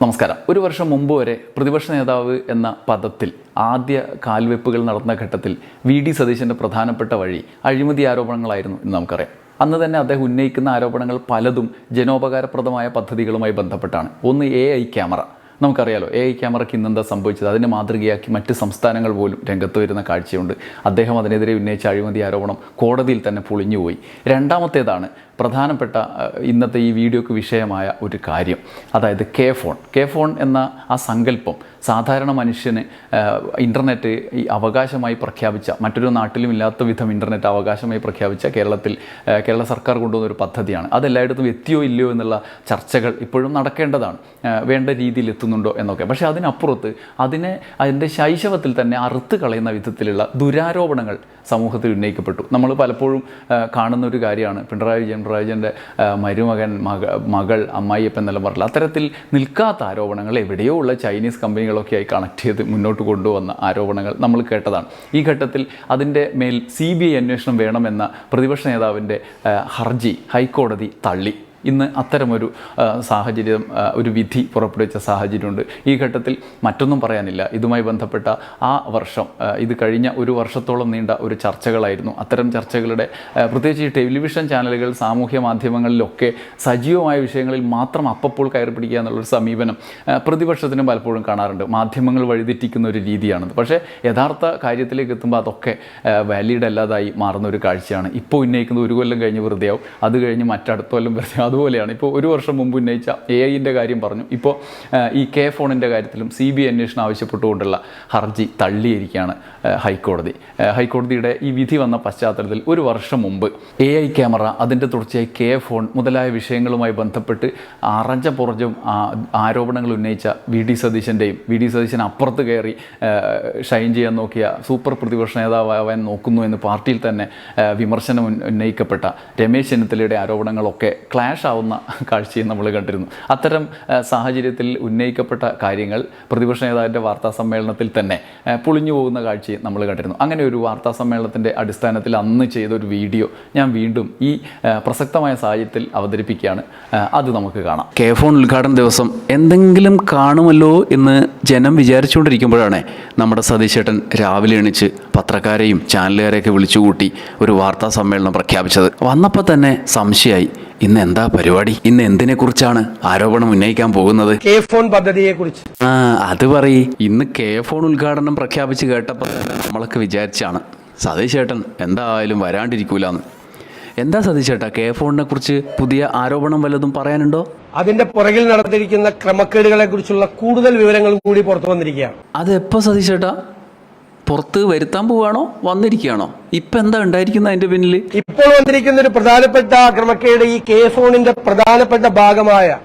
നമസ്കാരം. ഒരു വർഷം മുമ്പ് വരെ പ്രതിപക്ഷ നേതാവ് എന്ന പദത്തിൽ ആദ്യ കാൽവെപ്പുകൾ നടന്ന ഘട്ടത്തിൽ വി ഡി സതീശന്റെ പ്രധാനപ്പെട്ട വഴി അഴിമതി ആരോപണങ്ങളായിരുന്നു എന്ന് നമുക്കറിയാം. അന്ന് തന്നെ അദ്ദേഹം ഉന്നയിക്കുന്ന ആരോപണങ്ങൾ പലതും ജനോപകാരപ്രദമായ പദ്ധതികളുമായി ബന്ധപ്പെട്ടാണ്. ഒന്ന് എ ഐ ക്യാമറ. നമുക്കറിയാലോ എ ഐ ക്യാമറയ്ക്ക് ഇന്നെന്താ സംഭവിച്ചത്? അതിനെ മാതൃകയാക്കി മറ്റ് സംസ്ഥാനങ്ങൾ പോലും രംഗത്ത് വരുന്ന കാഴ്ചയുണ്ട്. അദ്ദേഹം അതിനെതിരെ ഉന്നയിച്ച അഴിമതി ആരോപണം കോടതിയിൽ തന്നെ പൊളിഞ്ഞുപോയി. രണ്ടാമത്തേതാണ് പ്രധാനപ്പെട്ട ഇന്നത്തെ ഈ വീഡിയോക്ക് വിഷയമായ ഒരു കാര്യം. അതായത് കെ ഫോൺ. കെ ഫോൺ എന്ന ആ സങ്കല്പം സാധാരണ മനുഷ്യന് ഇന്റർനെറ്റ് ഈ അവകാശമായി പ്രഖ്യാപിച്ച മറ്റൊരു നാട്ടിലും ഇല്ലാത്ത വിധം ഇന്റർനെറ്റ് അവകാശമായി പ്രഖ്യാപിച്ച കേരളത്തിൽ കേരള സർക്കാർ കൊണ്ടുവന്ന ഒരു പദ്ധതിയാണ്. അതെല്ലായിടത്തും എത്തിയോ ഇല്ലയോ എന്നുള്ള ചർച്ചകൾ ഇപ്പോഴും നടക്കേണ്ടതാണ്. വേണ്ട രീതിയിൽ എത്തുന്നുണ്ടോ എന്നൊക്കെ. പക്ഷേ അതിനപ്പുറത്ത് അതിനെ അതിന്റെ ശൈശവത്തിൽ തന്നെ അറുത്ത് കളയുന്ന വിധത്തിലുള്ള ദുരാരോപണങ്ങൾ സമൂഹത്തിൽ ഉന്നയിക്കപ്പെട്ടു. നമ്മൾ പലപ്പോഴും കാണുന്ന ഒരു കാര്യമാണ്. പിണറായി വിജയൻ പിണറായി വിജയന്റെ മരുമകൻ മക മകൾ അമ്മായിയപ്പൻ എന്നെല്ലാം പറഞ്ഞില്ല അത്തരത്തിൽ നിൽക്കാത്ത ആരോപണങ്ങൾ എവിടെയോ ഉള്ള ചൈനീസ് കമ്പനികളൊക്കെ ആയി കണക്ട് ചെയ്ത് മുന്നോട്ട് കൊണ്ടുവന്ന ആരോപണങ്ങൾ നമ്മൾ കേട്ടതാണ്. ഈ ഘട്ടത്തിൽ അതിന്റെ മേൽ സി ബി ഐ അന്വേഷണം വേണമെന്ന പ്രതിപക്ഷ നേതാവിന്റെ ഹർജി ഹൈക്കോടതി തള്ളി. ഇന്ന് അത്തരമൊരു സാഹചര്യം ഒരു വിധി പുറപ്പെടുവിച്ച സാഹചര്യമുണ്ട്. ഈ ഘട്ടത്തിൽ മറ്റൊന്നും പറയാനില്ല. ഇതുമായി ബന്ധപ്പെട്ട ആ വർഷം ഇത് കഴിഞ്ഞ ഒരു വർഷത്തോളം നീണ്ട ഒരു ചർച്ചകളായിരുന്നു. അത്തരം ചർച്ചകളുടെ പ്രത്യേകിച്ച് ഈ ടെലിവിഷൻ ചാനലുകൾ സാമൂഹ്യ മാധ്യമങ്ങളിലൊക്കെ സജീവമായ വിഷയങ്ങളിൽ മാത്രം അപ്പപ്പോൾ കയറി പിടിക്കുക എന്നുള്ളൊരു സമീപനം പ്രതിപക്ഷത്തിനും പലപ്പോഴും കാണാറുണ്ട്. മാധ്യമങ്ങൾ വഴിതെറ്റിക്കുന്ന ഒരു രീതിയാണത്. പക്ഷേ യഥാർത്ഥ കാര്യത്തിലേക്ക് എത്തുമ്പോൾ അതൊക്കെ വാലിഡ് അല്ലാതായി മാറുന്ന ഒരു കാഴ്ചയാണ്. ഇപ്പോൾ ഉന്നയിക്കുന്നത് ഒരു കൊല്ലം കഴിഞ്ഞ് വെറുതെയാവും. അത് കഴിഞ്ഞ് മറ്റടുത്ത കൊല്ലം വെറുതെ അതുപോലെയാണ്. ഇപ്പോൾ ഒരു വർഷം മുമ്പ് ഉന്നയിച്ച എ ഐന്റെ കാര്യം പറഞ്ഞു. ഇപ്പോൾ ഈ കെ ഫോണിന്റെ കാര്യത്തിലും സി ബി അന്വേഷണം ആവശ്യപ്പെട്ടുകൊണ്ടുള്ള ഹർജി തള്ളിയിരിക്കുകയാണ് ഹൈക്കോടതി. ഹൈക്കോടതിയുടെ ഈ വിധി വന്ന പശ്ചാത്തലത്തിൽ ഒരു വർഷം മുമ്പ് എ ഐ ക്യാമറ അതിന്റെ തുടർച്ചയായി കെ ഫോൺ മുതലായ വിഷയങ്ങളുമായി ബന്ധപ്പെട്ട് അറഞ്ഞ പുറഞ്ഞും ആരോപണങ്ങൾ ഉന്നയിച്ച വി ഡി സതീശന്റെയും വി ഡി സതീശൻ അപ്പുറത്ത് കയറി ഷൈൻ ചെയ്യാൻ നോക്കിയ സൂപ്പർ പ്രതിപക്ഷ നേതാവാൻ നോക്കുന്നു എന്ന് പാർട്ടിയിൽ തന്നെ വിമർശനം ഉന്നയിക്കപ്പെട്ട രമേശ് ചെന്നിത്തലയുടെ ആരോപണങ്ങളൊക്കെ ക്ലാഷ് ആവുന്ന കാഴ്ചയും നമ്മൾ കണ്ടിരുന്നു. അത്തരം സാഹചര്യത്തിൽ ഉന്നയിക്കപ്പെട്ട കാര്യങ്ങൾ പ്രതിപക്ഷ നേതാവിന്റെ വാർത്താ സമ്മേളനത്തിൽ തന്നെ പൊളിഞ്ഞു പോകുന്ന കാഴ്ചയും നമ്മൾ കണ്ടിരുന്നു. അങ്ങനെ ഒരു വാർത്താ സമ്മേളനത്തിന്റെ അടിസ്ഥാനത്തിൽ അന്ന് ചെയ്ത ഒരു വീഡിയോ ഞാൻ വീണ്ടും ഈ പ്രസക്തമായ സാഹചര്യത്തിൽ അവതരിപ്പിക്കുകയാണ്. അത് നമുക്ക് കാണാം. കെ ഫോൺ ഉദ്ഘാടന ദിവസം എന്തെങ്കിലും കാണുമല്ലോ എന്ന് ജനം വിചാരിച്ചുകൊണ്ടിരിക്കുമ്പോഴാണ് നമ്മുടെ സതീശേട്ടൻ രാവിലെ എണിച്ച് പത്രക്കാരെയും ചാനലുകാരെയൊക്കെ വിളിച്ചുകൂട്ടി ഒരു വാർത്താ സമ്മേളനം പ്രഖ്യാപിച്ചത്. വന്നപ്പോൾ തന്നെ സംശയമായി ഇന്ന് എന്താ പരിപാടി? ഇന്ന് എന്തിനെ കുറിച്ചാണ് ആരോപണം ഉന്നയിക്കാൻ പോകുന്നത്? കെ ഫോൺ പദ്ധതിയെ കുറിച്ച് ആ അത് പറയ്. ഇന്ന് കെ ഫോൺ ഉദ്ഘാടനം പ്രഖ്യാപിച്ച് കേട്ടപ്പോൾ നമ്മളൊക്കെ വിചാരിച്ചാണ്. സതീഷ് ചേട്ടൻ എന്തായാലും വരാണ്ടിരിക്കൂലെന്ന്. എന്താ സതീഷ് ചേട്ടാ കെ ഫോണിനെ കുറിച്ച് പുതിയ ആരോപണം വല്ലതും പറയാനുണ്ടോ? അതിന്റെ പുറകിൽ നടത്തിയിരിക്കുന്ന ക്രമക്കേടുകളെ കുറിച്ചുള്ള കൂടുതൽ വിവരങ്ങളും കൂടി പുറത്തു വന്നിരിക്കുകയാണ്. അത് എപ്പോ സതീഷ് ചേട്ടാ പുറത്ത് വരുത്താൻ പോവാണോ? വന്നിരിക്കുകയാണോ? ഇപ്പൊ എന്താ ഉണ്ടായിരിക്കുന്നത് അതിന്റെ പിന്നിൽ ഇപ്പോൾ വന്നിരിക്കുന്ന ഒരു പ്രധാനപ്പെട്ട ക്രമക്കേട് ഈ കെ ഫോണിന്റെ പ്രധാനപ്പെട്ട ഭാഗമായ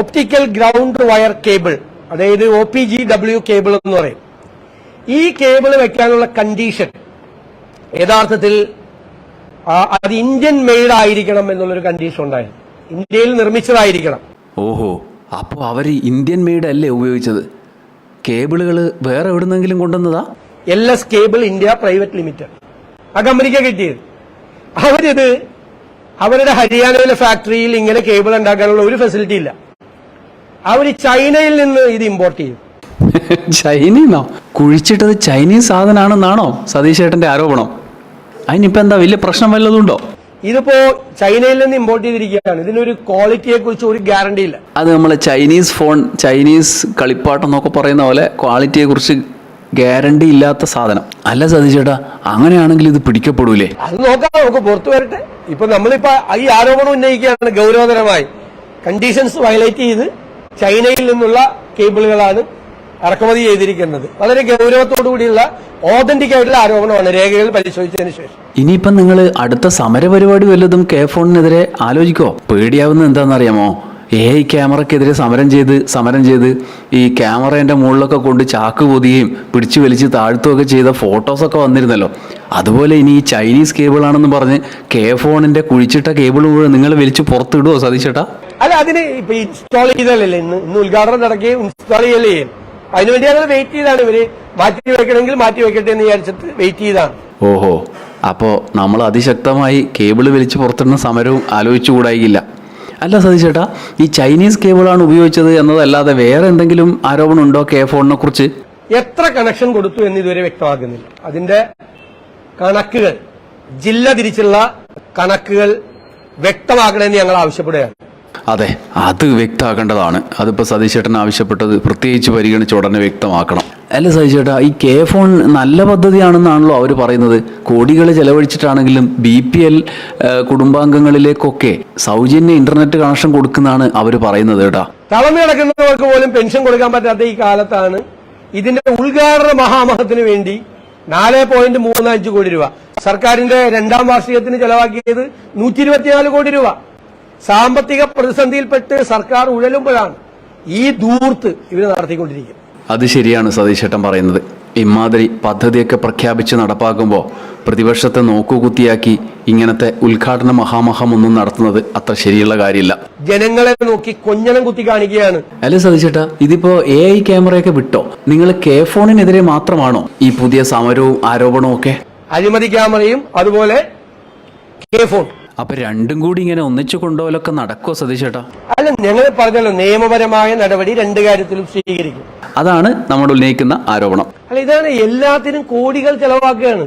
ഒപ്റ്റിക്കൽ ഗ്രൗണ്ട് വയർ കേബിൾ അതായത് O P G W cable എന്ന് പറയും. ഈ കേബിൾ വെക്കാനുള്ള കണ്ടീഷൻ യഥാർത്ഥത്തിൽ അത് ഇന്ത്യൻ മെയ്ഡ് ആയിരിക്കണം എന്നുള്ളൊരു കണ്ടീഷൻ ഉണ്ടായിരുന്നു. ഇന്ത്യയിൽ നിർമ്മിച്ചതായിരിക്കണം. ഓഹോ അപ്പോൾ അവർ ഇന്ത്യൻ മെയ്ഡ് അല്ലേ ഉപയോഗിച്ചത്? കേബിളുകൾ വേറെ എവിടുന്നെങ്കിലും കൊണ്ടുവന്നതാ? L S cable India private limited. ആ കമ്പനിക്ക് കിട്ടിയത്. അവരിത് അവരുടെ ഹരിയാനയിലെ ഫാക്ടറിയിൽ ഇങ്ങനെ കേബിൾ ഉണ്ടാക്കാനുള്ള ഒരു ഫെസിലിറ്റി ഇല്ല. അവർ ചൈനയിൽ നിന്ന് ഇത് ഇമ്പോർട്ട് ചെയ്യും. ചൈനീന്നോ? കുഴിച്ചിട്ടത് ചൈനീസ് സാധനമാണെന്നാണോ സതീശേട്ടന്റെ ആരോപണം? അതിനിപ്പോ എന്താ വലിയ പ്രശ്നം വല്ലതുണ്ടോ? ഇതിപ്പോ ചൈനയിൽ നിന്ന് ഇമ്പോർട്ട് ചെയ്തിരിക്കുകയാണ്. ഇതിനൊരു ക്വാളിറ്റിയെ കുറിച്ച് ഒരു ഗ്യാരണ്ടി ഇല്ല. അത് നമ്മളെ ചൈനീസ് ഫോൺ ചൈനീസ് കളിപ്പാട്ടം എന്നൊക്കെ പറയുന്ന പോലെ ക്വാളിറ്റിയെ കുറിച്ച് ഗ്യാരണ്ടി ഇല്ലാത്ത സാധനം. അല്ല സതീശേട്ടാ അങ്ങനെയാണെങ്കിൽ ഇത് പിടിക്കപ്പെടൂലേ? അത് നോക്കാം നമുക്ക് പുറത്തു വരട്ടെ. ഇപ്പൊ നമ്മളിപ്പോ ഈ ആരോപണം ഉന്നയിക്കുകയാണ് ഗൗരവതരമായി. കണ്ടീഷൻസ് വയലേറ്റ് ചെയ്ത് ചൈനയിൽ നിന്നുള്ള കേബിളുകളാണ് ഇറക്കുമതി ചെയ്തിരിക്കുന്നത്. വളരെ ഗൗരവത്തോടു കൂടിയുള്ള ഓതന്റിക് ആയിട്ടുള്ള ആരോപണമാണ് രേഖകൾ പരിശോധിച്ചതിന് ശേഷം. ഇനിയിപ്പം നിങ്ങൾ അടുത്ത സമരപരിപാടി വല്ലതും കെ ഫോണിനെതിരെ ആലോചിക്കോ പേടിയാവുന്നത് എന്താണെന്നറിയാമോ? എ ഐ ക്യാമറയ്ക്കെതിരെ സമരം ചെയ്ത് സമരം ചെയ്ത് ഈ ക്യാമറേന്റെ മുകളിലൊക്കെ കൊണ്ട് ചാക്ക് പൊതിയുകയും പിടിച്ചു വലിച്ച് താഴ്ത്തുകയൊക്കെ ചെയ്ത ഫോട്ടോസൊക്കെ വന്നിരുന്നല്ലോ. അതുപോലെ ഇനി ഈ ചൈനീസ് കേബിളാണെന്ന് പറഞ്ഞ് കെ ഫോണിന്റെ കുഴിച്ചിട്ട കേബിൾ മുഴുവൻ നിങ്ങൾ വലിച്ച് പുറത്തിടുവോ സതീശേട്ടാ? അല്ല അതിന് ഇപ്പൊ ഇൻസ്റ്റാൾ ചെയ്തല്ലേ ഇന്ന്? ഇന്ന് ഉദ്ഘാടനം നടക്കുകയും ഇൻസ്റ്റാൾ ചെയ്യല്ലേ? ചെയ്യും അതിനുവേണ്ടി അങ്ങനെ വെയിറ്റ് ചെയ്താണ് ഇവർ. മാറ്റി വെക്കണമെങ്കിൽ മാറ്റി വെക്കട്ടെ എന്ന് വിചാരിച്ചിട്ട് വെയിറ്റ് ചെയ്താണ്. ഓഹോ. അപ്പോൾ നമ്മൾ അതിശക്തമായി കേബിൾ വലിച്ചു പുറത്തിടുന്ന സമരവും ആലോചിച്ചുകൂടായില്ല. അല്ല സതീഷ് ചേട്ടാ ഈ ചൈനീസ് കേബിളാണ് ഉപയോഗിച്ചത് എന്നതല്ലാതെ വേറെ എന്തെങ്കിലും ആരോപണം ഉണ്ടോ കെ ഫോണിനെ കുറിച്ച്? എത്ര കണക്ഷൻ കൊടുത്തു എന്ന് ഇതുവരെ വ്യക്തമാക്കുന്നില്ല അതിന്റെ കണക്കുകൾ ജില്ല തിരിച്ചുള്ള കണക്കുകൾ വ്യക്തമാക്കണമെന്ന് ഞങ്ങൾ ആവശ്യപ്പെടുകയാണ്. അതെ അത് വ്യക്തമാക്കേണ്ടതാണ്. അതിപ്പോൾ സതീഷ് ചേട്ടൻ ആവശ്യപ്പെട്ടത് പ്രത്യേകിച്ച് പരിഗണിച്ച് ഉടനെ വ്യക്തമാക്കണം. അല്ല സതീഷ് ചേട്ടാ ഈ കെ ഫോൺ നല്ല പദ്ധതിയാണെന്നാണല്ലോ അവർ പറയുന്നത്. കോടികൾ ചെലവഴിച്ചിട്ടാണെങ്കിലും ബി പി എൽ കുടുംബാംഗങ്ങളിലേക്കൊക്കെ സൗജന്യ ഇന്റർനെറ്റ് കണക്ഷൻ കൊടുക്കുന്നതാണ് അവർ പറയുന്നത് കേട്ടാ. തളർന്നു കിടക്കുന്നവർക്ക് പോലും പെൻഷൻ കൊടുക്കാൻ പറ്റാത്ത ഈ കാലത്താണ് ഇതിന്റെ ഉദ്ഘാടന മഹാമഹത്തിന് വേണ്ടി നാല് പോയിന്റ് മൂന്ന് അഞ്ച് കോടി രൂപ. സർക്കാരിന്റെ രണ്ടാം വാർഷികത്തിന് ചെലവാക്കിയത് നൂറ്റി ഇരുപത്തിനാല് കോടി രൂപ. സാമ്പത്തിക പ്രതിസന്ധിയിൽപ്പെട്ട് സർക്കാർ ഉഴലുമ്പോഴാണ് ഈ ദൂർത്ത് ഇവർ നടത്തിക്കൊണ്ടിരിക്കുന്നത്. അത് ശരിയാണ് സതീഷ് ഏട്ടൻ പറയുന്നത്. ഇമാതിരി പദ്ധതിയൊക്കെ പ്രഖ്യാപിച്ച് നടപ്പാക്കുമ്പോൾ പ്രതിപക്ഷത്തെ നോക്കുകുത്തിയാക്കി ഇങ്ങനത്തെ ഉദ്ഘാടന മഹാമഹം ഒന്നും നടത്തുന്നത് അത്ര ശരിയുള്ള കാര്യമില്ല ജനങ്ങളെ നോക്കി കൊഞ്ഞനം കുത്തി കാണിക്കുകയാണ്. അല്ല സതീശേട്ടാ ഇതിപ്പോ എ ഐ ക്യാമറയൊക്കെ വിട്ടോ? നിങ്ങൾ കെ ഫോണിനെതിരെ മാത്രമാണോ ഈ പുതിയ സമരവും ആരോപണവും ഒക്കെ? അഴിമതി ക്യാമറയും അതുപോലെ കെ ഫോൺ. അപ്പൊ രണ്ടും കൂടി ഇങ്ങനെ ഒന്നിച്ചു കൊണ്ടുപോലൊക്കെ നടക്കോ സതീശേട്ടാ അല്ല ഞങ്ങൾ പറഞ്ഞല്ലോ നിയമപരമായ നടപടി രണ്ട് കാര്യത്തിലും സ്വീകരിക്കും. അതാണ് നമ്മൾ ഉന്നയിക്കുന്ന ആരോപണം. അല്ല ഇതാണ് എല്ലാത്തിനും കോടികൾ ചെലവാക്കുകയാണ്.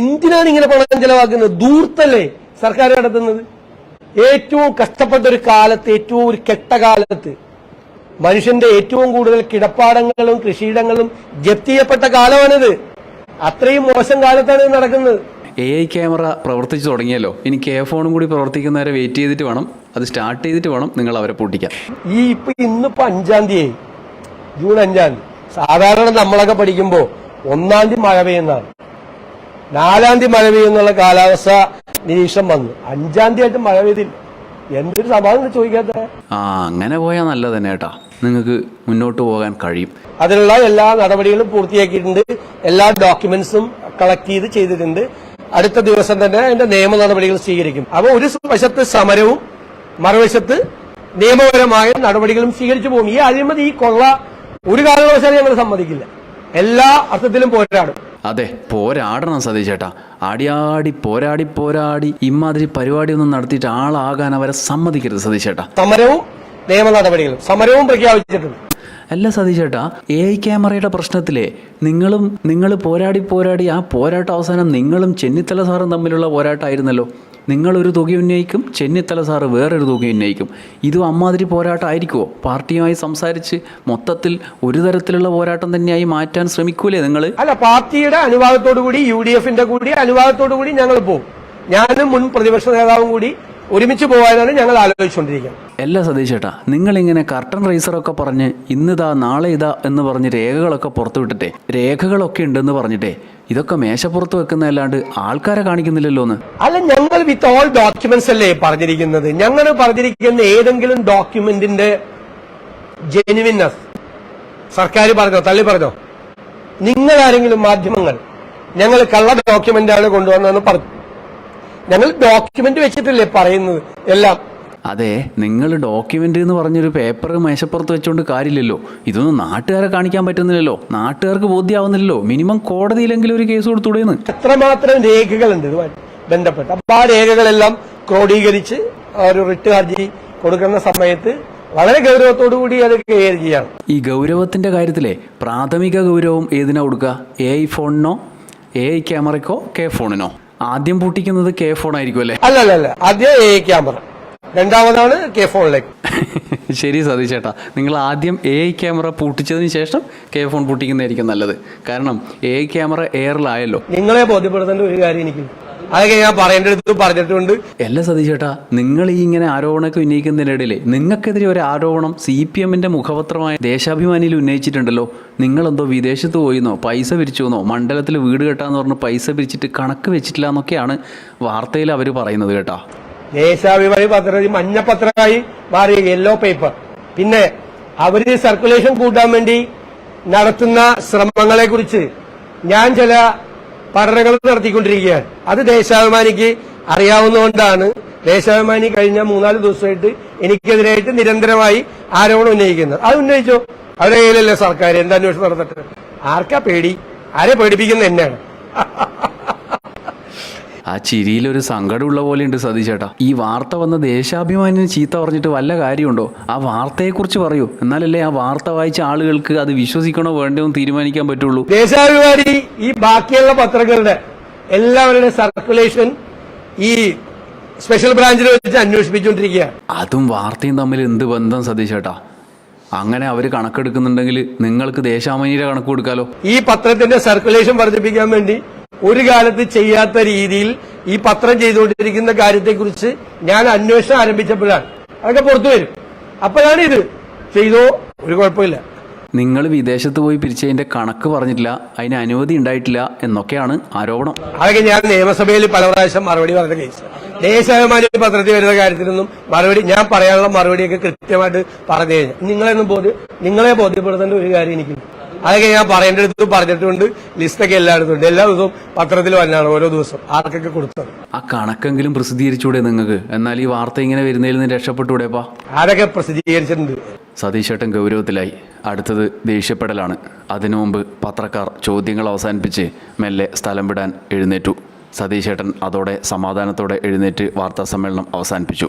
എന്തിനാണ് ഇങ്ങനെ പണം ചെലവാക്കുന്നത്? ദൂർത്തല്ലേ സർക്കാർ നടത്തുന്നത്? ഏറ്റവും കഷ്ടപ്പെട്ട ഒരു കാലത്ത് ഏറ്റവും ഒരു കെട്ട കാലത്ത് മനുഷ്യന്റെ ഏറ്റവും കൂടുതൽ കിടപ്പാടങ്ങളും കൃഷിയിടങ്ങളും ജപ്തി ചെയ്യപ്പെട്ട കാലമാണിത്. അത്രയും മോശം കാലത്താണ് ഇത് നടക്കുന്നത്. എ ഐ ക്യാമറ പ്രവർത്തിച്ചു തുടങ്ങിയല്ലോ. ഇനി കെ ഫോണും കൂടി പ്രവർത്തിക്കുന്നവരെ വെയിറ്റ് ചെയ്തിട്ട് വേണം. അത് സ്റ്റാർട്ട് ചെയ്തിട്ട് വേണം നിങ്ങൾ അവരെ പൂട്ടിക്കാൻ. ഈ ഇപ്പൊ ഇന്നിപ്പോ അഞ്ചാം തീയതി. ജൂൺ അഞ്ചാം തീയതി. സാധാരണ നമ്മളൊക്കെ പഠിക്കുമ്പോ ഒന്നാം തീയതി മഴ പെയ്യുന്നതാണ്. നാലാം തീയതി മഴ പെയ്യുന്നുള്ള കാലാവസ്ഥ നിരീക്ഷണം വന്നു. അഞ്ചാം തീയതി ആയിട്ട് മഴ പെയ്തില്ല. എന്തൊരു സമാധാനം ചോദിക്കാത്ത? ആ അങ്ങനെ പോയാൽ നല്ലത് തന്നെ കേട്ടാ. നിങ്ങൾക്ക് മുന്നോട്ട് പോകാൻ കഴിയും. അതിനുള്ള എല്ലാ നടപടികളും പൂർത്തിയാക്കിയിട്ടുണ്ട്. എല്ലാ ഡോക്യുമെന്റ്സും കളക്ട് ചെയ്ത് ചെയ്തിട്ടുണ്ട്. അടുത്ത ദിവസം തന്നെ അതിന്റെ നിയമ നടപടികൾ സ്വീകരിക്കും. അപ്പൊ ഒരു വശത്ത് സമരവും മറുവശത്ത് നിയമപരമായ നടപടികളും സ്വീകരിച്ചു പോകും. ഈ അഴിമതി ഈ കൊള്ള ഒരു കാരണവശാലും ഞങ്ങൾ സമ്മതിക്കില്ല. എല്ലാ അർത്ഥത്തിലും പോരാടും. അതെ പോരാടണം സതീഷ് ചേട്ടാ ആടിയാടി പോരാടി പോരാടി ഇമാതിരി പരിപാടിയൊന്നും നടത്തിയിട്ട് ആളാകാൻ അവരെ സമ്മതിക്കരുത് സതീഷ് ചേട്ടാ സമരവും നിയമ നടപടികളും. സമരവും പ്രഖ്യാപിച്ചിട്ടുണ്ട്. അല്ല സതീഷ് ചേട്ടാ എ ഐ ക്യാമറയുടെ പ്രശ്നത്തിലെ നിങ്ങളും നിങ്ങൾ പോരാടി പോരാടി ആ പോരാട്ട അവസാനം നിങ്ങളും ചെന്നിത്തല സാറും തമ്മിലുള്ള പോരാട്ടമായിരുന്നല്ലോ. നിങ്ങളൊരു തുക ഉന്നയിക്കും ചെന്നിത്തല സാറ് വേറൊരു തുക ഉന്നയിക്കും. ഇതും അമ്മാതിരി പോരാട്ടമായിരിക്കുമോ പാർട്ടിയുമായി സംസാരിച്ച് മൊത്തത്തിൽ ഒരു തരത്തിലുള്ള പോരാട്ടം തന്നെയായി മാറ്റാൻ ശ്രമിക്കൂലേ നിങ്ങൾ അല്ല പാർട്ടിയുടെ അനുവാദത്തോടു കൂടി യു ഡി എഫിന്റെ കൂടി അനുവാദത്തോടു കൂടി ഞങ്ങൾ പോകും ഞാനും മുൻ പ്രതിപക്ഷ നേതാവും കൂടി ഒരുമിച്ച് പോകാനാണ് ഞങ്ങൾ ആലോചിച്ചുകൊണ്ടിരിക്കുന്നത്. അല്ല സതീഷ് ചേട്ടാ നിങ്ങളിങ്ങനെ കർട്ടൻ റൈസറൊക്കെ പറഞ്ഞ് ഇന്നിതാ നാളെ ഇതാ എന്ന് പറഞ്ഞ് രേഖകളൊക്കെ പുറത്തു വിട്ടിട്ടെ രേഖകളൊക്കെ ഉണ്ടെന്ന് പറഞ്ഞിട്ടേ ഇതൊക്കെ മേശപ്പുറത്ത് വെക്കുന്നതല്ലാണ്ട് ആൾക്കാരെ കാണിക്കുന്നില്ലല്ലോ അല്ല ഞങ്ങൾ വിത്ത് ഓൾ ഡോക്യുമെന്റ്സ് അല്ലേ പറഞ്ഞിരിക്കുന്നത്? ഞങ്ങൾ പറഞ്ഞിരിക്കുന്ന ഏതെങ്കിലും ഡോക്യുമെന്റിന്റെ ജെനുവിനസ് സർക്കാർ പറഞ്ഞോ തള്ളി പറഞ്ഞോ? നിങ്ങൾ ആരെങ്കിലും മാധ്യമങ്ങൾ ഞങ്ങൾ കള്ള ഡോക്യുമെന്റ് ആണ് കൊണ്ടുവന്നതെന്ന് പറഞ്ഞു. ഞങ്ങൾ ഡോക്യുമെന്റ് വെച്ചിട്ടില്ലേ പറയുന്നത്? എല്ലാം. അതെ നിങ്ങൾ ഡോക്യുമെന്റ് എന്ന് പറഞ്ഞൊരു പേപ്പർ മേശപ്പുറത്ത് വെച്ചുകൊണ്ട് കാര്യമില്ലല്ലോ. ഇതൊന്നും നാട്ടുകാരെ കാണിക്കാൻ പറ്റുന്നില്ലല്ലോ. നാട്ടുകാർക്ക് ബോധ്യമാവുന്നില്ലല്ലോ മിനിമം കോടതിയിലെങ്കിലും ഒരു കേസ് കൊടുത്തുടേന്ന്. എത്രമാത്രം രേഖകളുണ്ട് ഇതുമായി ബന്ധപ്പെട്ട്? അപ്പൊ ആ രേഖകളെല്ലാം ക്രോഡീകരിച്ച് ഒരു റിട്ട് ഹർജി കൊടുക്കുന്ന സമയത്ത് വളരെ ഗൗരവത്തോടു കൂടി അത് കൈകാര്യം ചെയ്യാണ്. ഈ ഗൗരവത്തിന്റെ കാര്യത്തിലെ പ്രാഥമിക ഗൗരവം ഏതിനാ കൊടുക്കുക? എ ഐ ഫോണിനോ എ ഐ ക്യാമറയ്ക്കോ കെ ഫോണിനോ ആദ്യം പൂട്ടിക്കുന്നത് കെ ഫോൺ ആയിരിക്കും അല്ലേ അല്ല അല്ല അല്ല ആദ്യം എ ഐ ക്യാമറ രണ്ടാമതാണ് കെ ഫോണിലേക്ക്. ശരി സതീഷ് ചേട്ടാ. നിങ്ങൾ ആദ്യം എ ഐ ക്യാമറ പൂട്ടിച്ചതിന് ശേഷം കെ ഫോൺ പൂട്ടിക്കുന്നതായിരിക്കും നല്ലത്. കാരണം എ ഐ ക്യാമറ എയറിലായല്ലോ. നിങ്ങളെ ബോധ്യപ്പെടുത്തേണ്ട ഒരു കാര്യം എനിക്ക്. അതൊക്കെ ഞാൻ പറയേണ്ടടുത്ത് പറഞ്ഞിട്ടുണ്ട്. അല്ല സതീഷ് ചേട്ടാ നിങ്ങൾ ഈ ഇങ്ങനെ ആരോപണമൊക്കെ ഉന്നയിക്കുന്നതിനിടയിൽ നിങ്ങൾക്കെതിരെ ഒരു ആരോപണം സി പി എമ്മിന്റെ മുഖപത്രമായ ദേശാഭിമാനിയിൽ ഉന്നയിച്ചിട്ടുണ്ടല്ലോ. നിങ്ങളെന്തോ വിദേശത്ത് പോയിന്നോ പൈസ പിരിച്ചുവെന്നോ മണ്ഡലത്തിൽ വീട് കെട്ടാന്ന് പറഞ്ഞ് പൈസ പിരിച്ചിട്ട് കണക്ക് വെച്ചിട്ടില്ല എന്നൊക്കെയാണ് വാർത്തയിൽ അവർ പറയുന്നത് കേട്ടാ. ദേശാഭിമാനി പത്രം മഞ്ഞ പത്രമായി മാറിയ യെല്ലോ പേപ്പർ പിന്നെ അവർ സർക്കുലേഷൻ കൂട്ടാൻ വേണ്ടി നടത്തുന്ന ശ്രമങ്ങളെ കുറിച്ച് ഞാൻ ചില പഠനങ്ങൾ നടത്തിക്കൊണ്ടിരിക്കുകയാണ്. അത് ദേശാഭിമാനിക്ക് അറിയാവുന്നതുകൊണ്ടാണ്. ദേശാഭിമാനി കഴിഞ്ഞ മൂന്നാൽ ദിവസമായിട്ട് എനിക്കെതിരായിട്ട് നിരന്തരമായി ആരോപണം ഉന്നയിക്കുന്നത്. അത് ഉന്നയിച്ചോ? അവരുടെ കയ്യിലല്ലേ സർക്കാർ? എന്ത് അന്വേഷണം നടന്നിട്ട്? ആർക്കാ പേടി? ആരെ പേടിപ്പിക്കുന്നത് എന്നെയാണ്? ആ ചിരിയിലൊരു സങ്കടമുള്ള പോലെയുണ്ട് സതീശേട്ടാ. ഈ വാർത്ത വന്ന ദേശാഭിമാനിന് ചീത്ത പറഞ്ഞിട്ട് വല്ല കാര്യമുണ്ടോ? ആ വാർത്തയെക്കുറിച്ച് പറയൂ. എന്നാലല്ലേ ആ വാർത്ത വായിച്ച ആളുകൾക്ക് അത് വിശ്വസിക്കണോ വേണ്ടോ തീരുമാനിക്കാൻ പറ്റുള്ളൂ. ദേശാഭിമാനി ഈ ബാക്കിയുള്ള പത്രങ്ങളുടെ എല്ലാവരുടെ സർക്കുലേഷൻ ഈ സ്പെഷ്യൽ ബ്രാഞ്ചിൽ വെച്ച് അന്വേഷിപ്പിച്ചുകൊണ്ടിരിക്കുകയാണ് അതും വാർത്തയും തമ്മിൽ എന്ത് ബന്ധം സതീശേട്ടാ? അങ്ങനെ അവർ കണക്കെടുക്കുന്നുണ്ടെങ്കിൽ നിങ്ങൾക്ക് ദേശാമനിയുടെ കണക്ക് കൊടുക്കാലോ. ഈ പത്രത്തിന്റെ സർക്കുലേഷൻ വർദ്ധിപ്പിക്കാൻ വേണ്ടി ഒരു കാലത്ത് ചെയ്യാത്ത രീതിയിൽ ഈ പത്രം ചെയ്തുകൊണ്ടിരിക്കുന്ന കാര്യത്തെക്കുറിച്ച് ഞാൻ അന്വേഷണം ആരംഭിച്ചപ്പോഴാണ്. അതൊക്കെ പുറത്തു വരും. അപ്പോഴാണ് ഇത് ചെയ്തോ? ഒരു കുഴപ്പമില്ല. നിങ്ങൾ വിദേശത്ത് പോയി പിരിച്ചതിന്റെ കണക്ക് പറഞ്ഞിട്ടില്ല അതിന് അനുമതി ഉണ്ടായിട്ടില്ല എന്നൊക്കെയാണ് ആരോപണം. അതൊക്കെ ഞാൻ നിയമസഭയിൽ പല പ്രാവശ്യം മറുപടി പറഞ്ഞ കേസ്. ദേശാഭിമാനി പത്രത്തിൽ വരുന്ന കാര്യത്തിലൊന്നും മറുപടി ഞാൻ പറയാനുള്ള മറുപടിയൊക്കെ കൃത്യമായിട്ട് പറഞ്ഞു കഴിഞ്ഞാൽ ബോധ്യം നിങ്ങളെ ബോധ്യപ്പെടുത്തേണ്ട ഒരു കാര്യം എനിക്കുണ്ട് അതൊക്കെ ഞാൻ പറയേണ്ടടുത്ത് പറഞ്ഞിട്ടുണ്ട്. ലിസ്റ്റൊക്കെ എല്ലായിടത്തും ഉണ്ട്. എല്ലാ ദിവസവും പത്രത്തിൽ വന്നാണ് ഓരോ ദിവസം ആർക്കൊക്കെ കൊടുത്തത്. ആ കണക്കെങ്കിലും പ്രസിദ്ധീകരിച്ചൂടെ നിങ്ങൾക്ക്? എന്നാൽ ഈ വാർത്ത ഇങ്ങനെ വരുന്നതിൽ നിന്ന് രക്ഷപ്പെട്ടൂടെപ്പാ ആരൊക്കെ പ്രസിദ്ധീകരിച്ചിട്ടുണ്ട്? സതീശേട്ടൻ ഗൗരവത്തിലായി. അടുത്തത് ദേഷ്യപ്പെടലാണ്. അതിനു മുമ്പ് പത്രക്കാർ ചോദ്യങ്ങൾ അവസാനിപ്പിച്ച് മെല്ലെ സ്ഥലം വിടാൻ എഴുന്നേറ്റു. സതീശേട്ടൻ അതോടെ സമാധാനത്തോടെ എഴുന്നേറ്റ് വാർത്താ സമ്മേളനം അവസാനിപ്പിച്ചു.